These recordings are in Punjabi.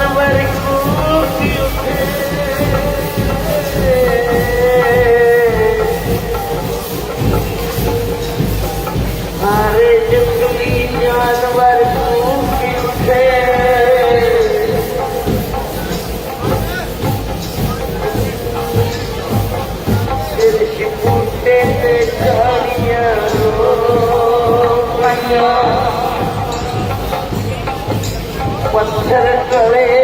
number territory.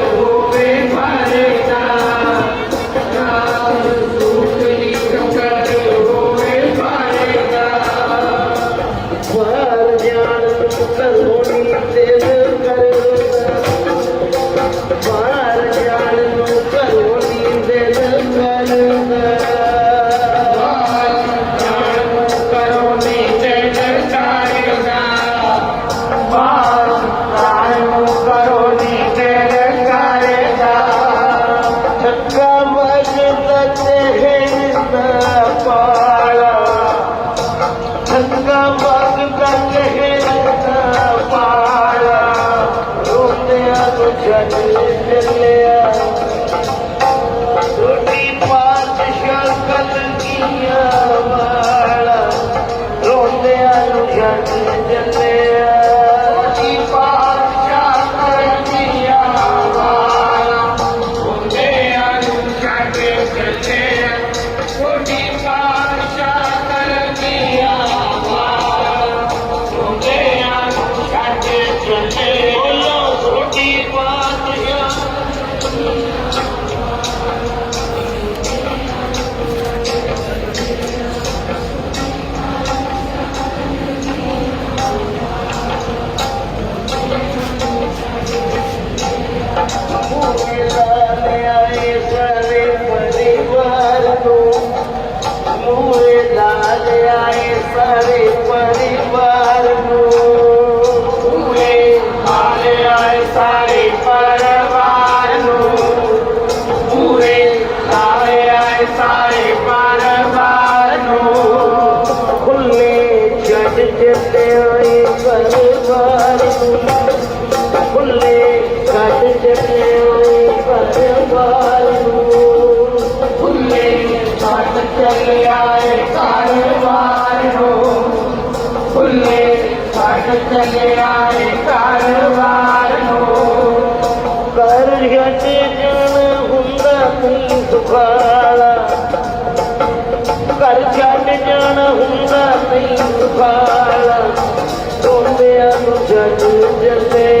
ਛੱਡ ਜਾਣਾ ਹੁੰਦਾ ਤੈਨੂੰ ਖਾਲਾ ਤੋਂਦਿਆਂ ਨੂੰ ਜੱਜ ਜੱਲੇ।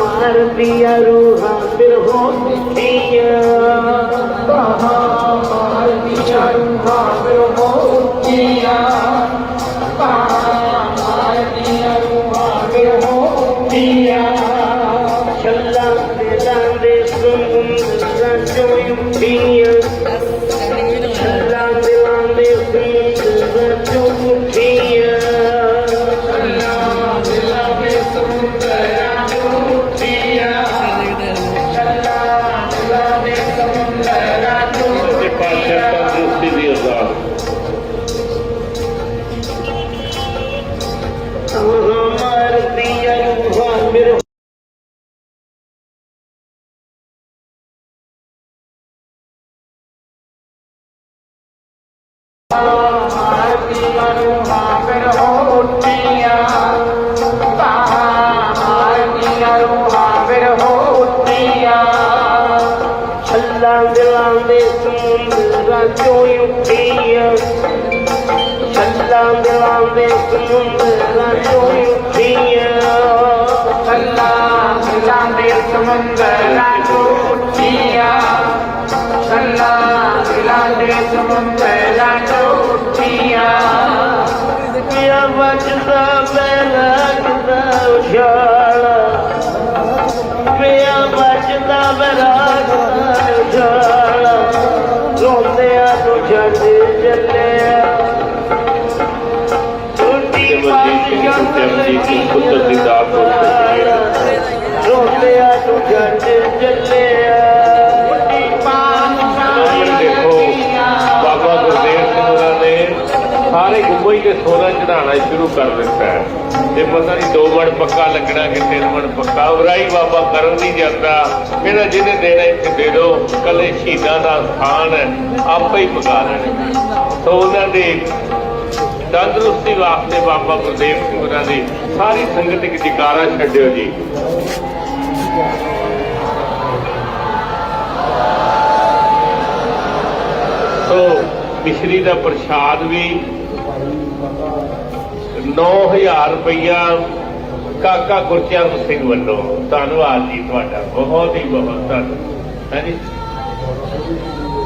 আমার প্রিয়া রুহামের হতিয়া আমার প্রিয়া রুহামের হতিয়া Hello. ਸਾਰੇ ਸੋਨਾ ਚੜਾਉਣਾ ਸ਼ੁਰੂ ਕਰ ਦਿੱਤਾ ਹੈ। ਤੇ ਪਤਾ ਨਹੀਂ ਦੋ ਮਣ ਪੱਕਾ ਲੱਗਣਾ ਕਿ ਤਿੰਨ ਮਣ ਪੱਕਾ। ਉਰਾਈ ਬਾਬਾ ਕਰਨ ਨਹੀਂ ਜਾਂਦਾ। ਕਹਿੰਦਾ ਜਿਹਨੇ ਦੇਣਾ ਇੱਥੇ ਦੇ ਦਿਓ ਕੱਲੇ ਸ਼ਹੀਦਾਂ ਦਾ ਸਥਾਨ ਹੈ। ਆਪੇ ਹੀ ਪਕਾ ਲੈਣੇ। ਸੋ ਉਹਨਾਂ ਦੇ ਤੰਦਰੁਸਤੀ ਵਾਸਤੇ ਬਾਬਾ ਗੁਰਦੇਵ ਸਿੰਘ ਹੋਰਾਂ ਦੀ ਸਾਰੀ ਸੰਗਤ ਇੱਕ ਜਕਾਰਾ ਛੱਡਿਓ ਜੀ। ਸੋ ਮਿਸ਼ਰੀ ਦਾ ਪ੍ਰਸ਼ਾਦ ਵੀ 9000 ਰੁਪਇਆ ਕਾਕਾ ਗੁਰਚਰਨ ਸਿੰਘ ਵੱਲੋਂ। ਧੰਨਵਾਦ ਜੀ ਤੁਹਾਡਾ। ਬਹੁਤ ਹੀ ਬਹੁਤ ਧੰਨਵਾਦ। ਹਾਂਜੀ।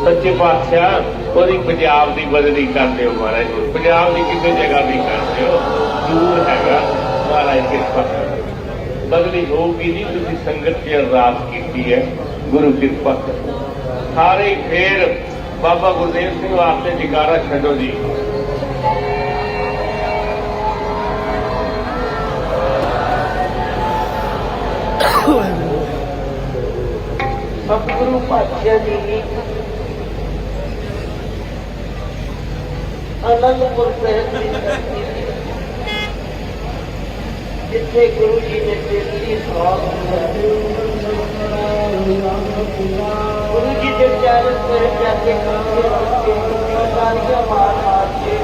ਸੱਚੇ ਪਾਤਸ਼ਾਹ, ਉਹਦੀ ਪੰਜਾਬ ਦੀ ਬਦਲੀ ਕਰਦੇ ਹੋ ਮਹਾਰਾਜ ਪੰਜਾਬ ਦੀ ਕਿਸੇ ਜਗ੍ਹਾ ਵੀ ਕਰਦੇ ਹੋ ਦੂਰ ਹੈਗਾ। ਮਹਾਰਾਜ ਕਿਰਪਾ ਕਰੋ। ਬਦਲੀ ਹੋਊਗੀ ਨਹੀਂ, ਤੁਸੀਂ ਸੰਗਤ ਦੀ ਅਰਦਾਸ ਕੀਤੀ ਹੈ। ਗੁਰੂ ਕਿਰਪਾ ਕਰੋ। ਸਾਰੇ ਫੇਰ ਬਾਬਾ ਗੁਰਦੇਵ ਸਿੰਘ ਵਾਸਤੇ ਜਕਾਰਾ ਛੱਡੋ ਜੀ। ਸਤਿਗੁਰੂ ਭਾਤਿਆ ਜੀ। ਦੀ ਅਨੰਦਪੁਰ ਸਾਹਿਬ ਦੀ ਧਰਤੀ। ਜਿੱਥੇ ਗੁਰੂ ਜੀ ਨੇ ਤੇਰੀ ਸਵਾਲ ਗੁਰੂ ਜੀ ਦੇ ਚਰਨ ਪਰ ਜਾ ਕੇ ਕੰਮੇ ਤੇ ਕਾਲੀਆਂ ਮਾਰ ਮਾਰ ਕੇ।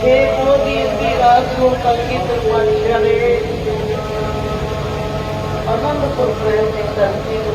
ਛੇ ਗੁਰੂ ਦੀ ਇਸ ਦੀ ਰਾਤ ਨੂੰ ਕੰਗੀ ਤਰਪਾਸ਼ਾ ਨੇ building that we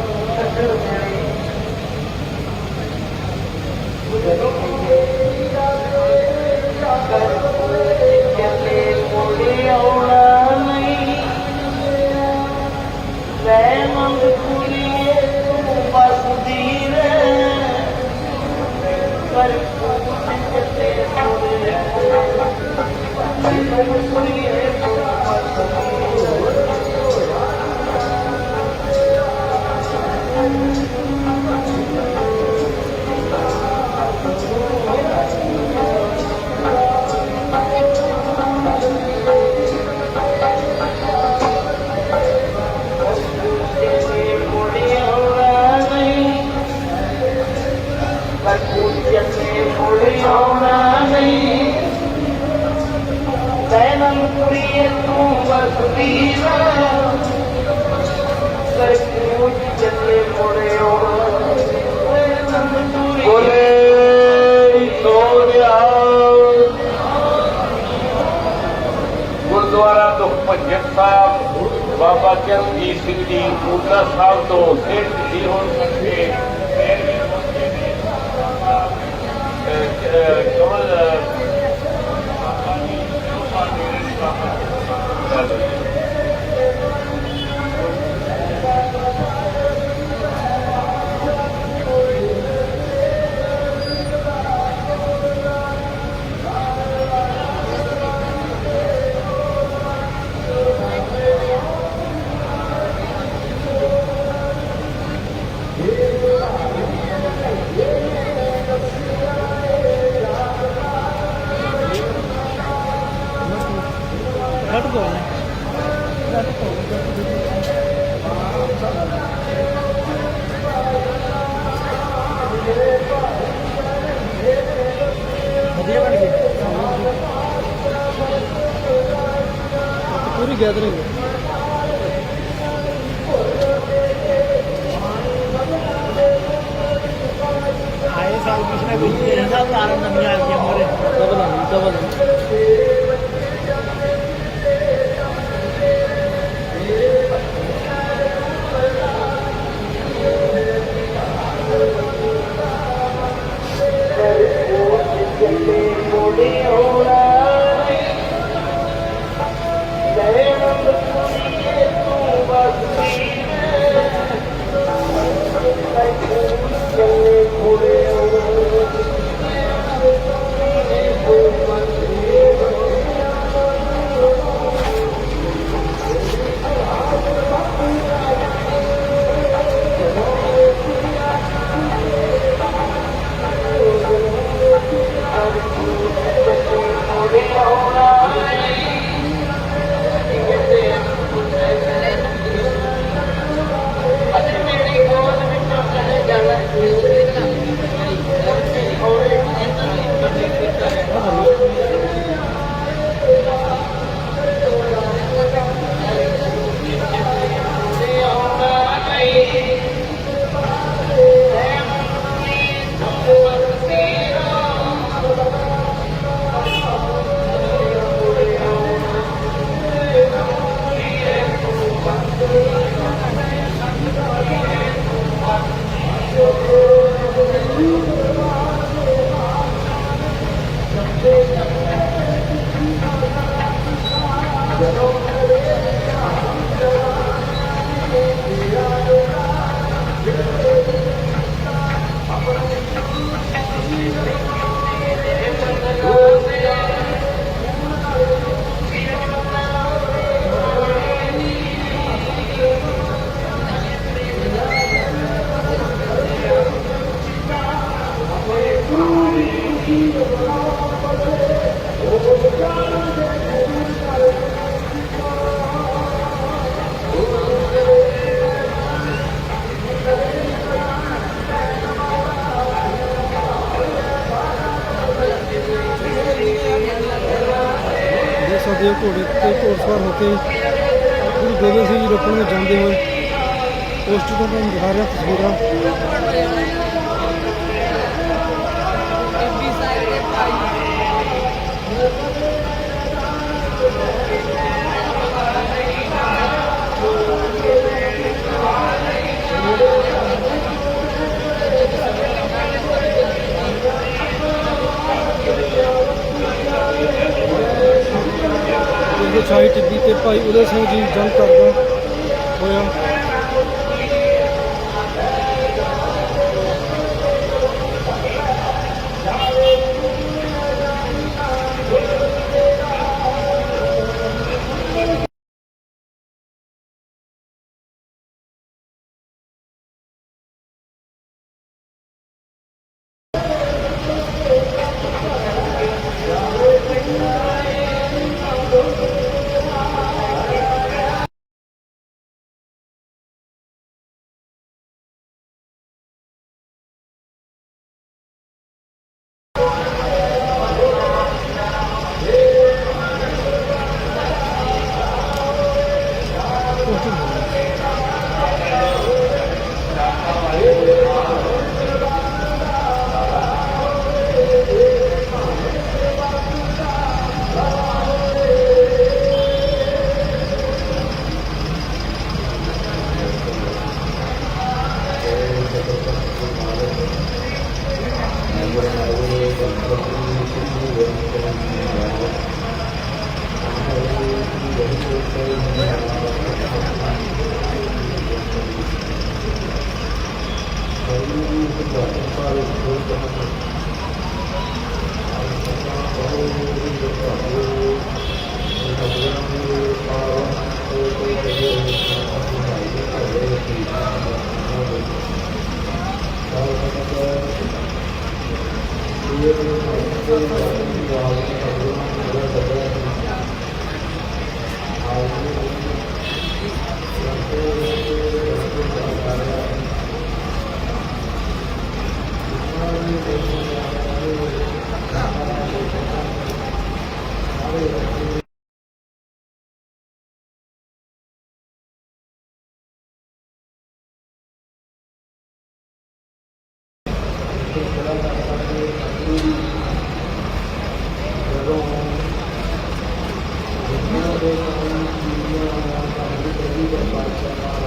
ਭੱਜਕ ਸਾਹਿਬ ਬਾਬਾ ਚਰਨਜੀਤ ਸਿੰਘ ਜੀ ਪੂਰਨਾ ਸਾਹਿਬ ਤੋਂ ਸੇਠ ਜੀ ਹੋਣ ਕਰਕੇ ਵੀ ਗੈਦਰਿੰਗ ਨੂੰ ਜਾਂਦੇ ਹੋਏ ਪੋਸਟਰ ਤੋਂ ਤੁਹਾਨੂੰ ਦਿਖਾ ਰਿਹਾ ਤਸਵੀਰਾਂ ਉਹਦੇ ਛਾਈ ਟਿੱਬੀ ਤੇ ਭਾਈ ਉਦੈ ਸਿੰਘ ਜੀ ਜੰਗ ਕਰਦਾ Kuya. Thank you. కూడా పాల్గొన్నారు